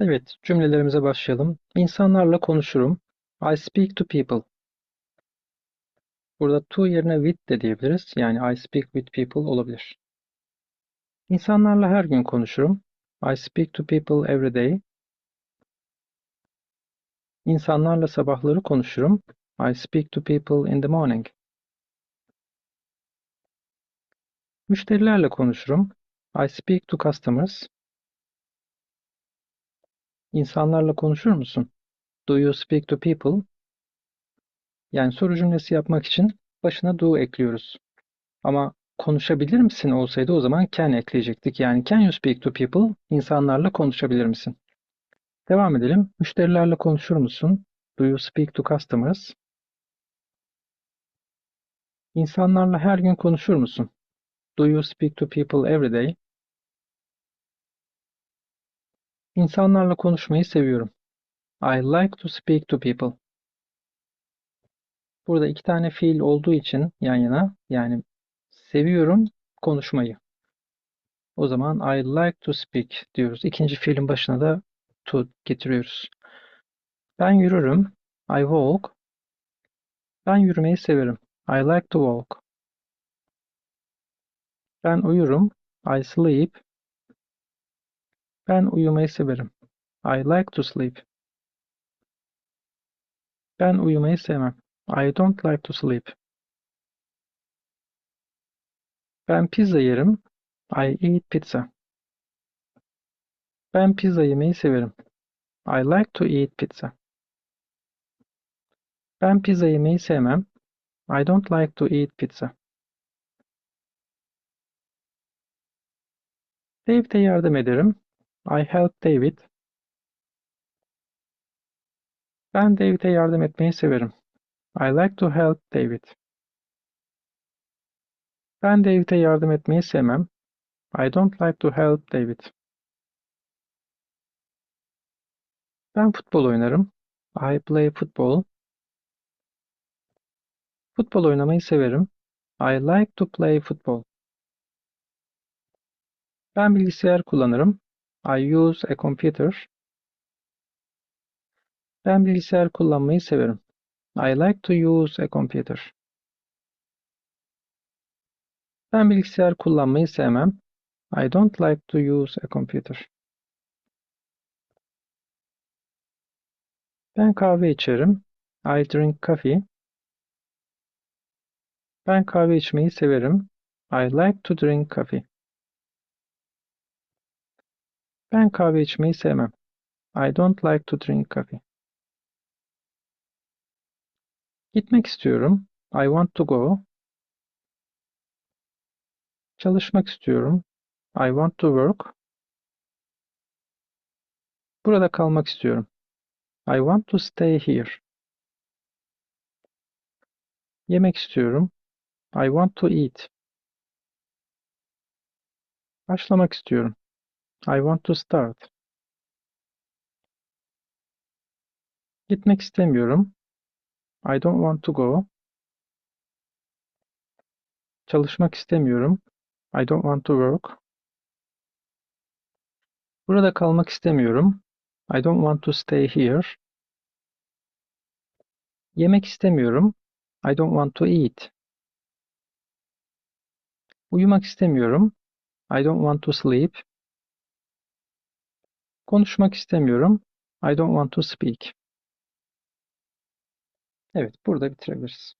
Evet, cümlelerimize başlayalım. İnsanlarla konuşurum. I speak to people. Burada to yerine with de diyebiliriz. Yani I speak with people olabilir. İnsanlarla her gün konuşurum. I speak to people every day. İnsanlarla sabahları konuşurum. I speak to people in the morning. Müşterilerle konuşurum. I speak to customers. İnsanlarla konuşur musun? Do you speak to people? Yani soru cümlesi yapmak için başına do ekliyoruz. Ama konuşabilir misin olsaydı o zaman can ekleyecektik. Yani can you speak to people? İnsanlarla konuşabilir misin? Devam edelim. Müşterilerle konuşur musun? Do you speak to customers? İnsanlarla her gün konuşur musun? Do you speak to people every day? İnsanlarla konuşmayı seviyorum. I like to speak to people. Burada iki tane fiil olduğu için yan yana yani seviyorum konuşmayı. O zaman I like to speak diyoruz. İkinci fiilin başına da to getiriyoruz. Ben yürürüm. I walk. Ben yürümeyi severim. I like to walk. Ben uyurum. I sleep. Ben uyumayı severim. I like to sleep. Ben uyumayı sevmem. I don't like to sleep. Ben pizza yerim. I eat pizza. Ben pizza yemeyi severim. I like to eat pizza. Ben pizza yemeyi sevmem. I don't like to eat pizza. David'e yardım ederim. I help David. Ben David'e yardım etmeyi severim. I like to help David. Ben David'e yardım etmeyi sevmem. I don't like to help David. Ben futbol oynarım. I play football. Futbol oynamayı severim. I like to play football. Ben bilgisayar kullanırım. I use a computer. Ben bilgisayar kullanmayı severim. I like to use a computer. Ben bilgisayar kullanmayı sevmem. I don't like to use a computer. Ben kahve içerim. I drink coffee. Ben kahve içmeyi severim. I like to drink coffee. Ben kahve içmeyi sevmem. I don't like to drink coffee. Gitmek istiyorum. I want to go. Çalışmak istiyorum. I want to work. Burada kalmak istiyorum. I want to stay here. Yemek istiyorum. I want to eat. Başlamak istiyorum. I want to start. Gitmek istemiyorum. I don't want to go. Çalışmak istemiyorum. I don't want to work. Burada kalmak istemiyorum. I don't want to stay here. Yemek istemiyorum. I don't want to eat. Uyumak istemiyorum. I don't want to sleep. Konuşmak istemiyorum. I don't want to speak. Evet, burada bitirebiliriz.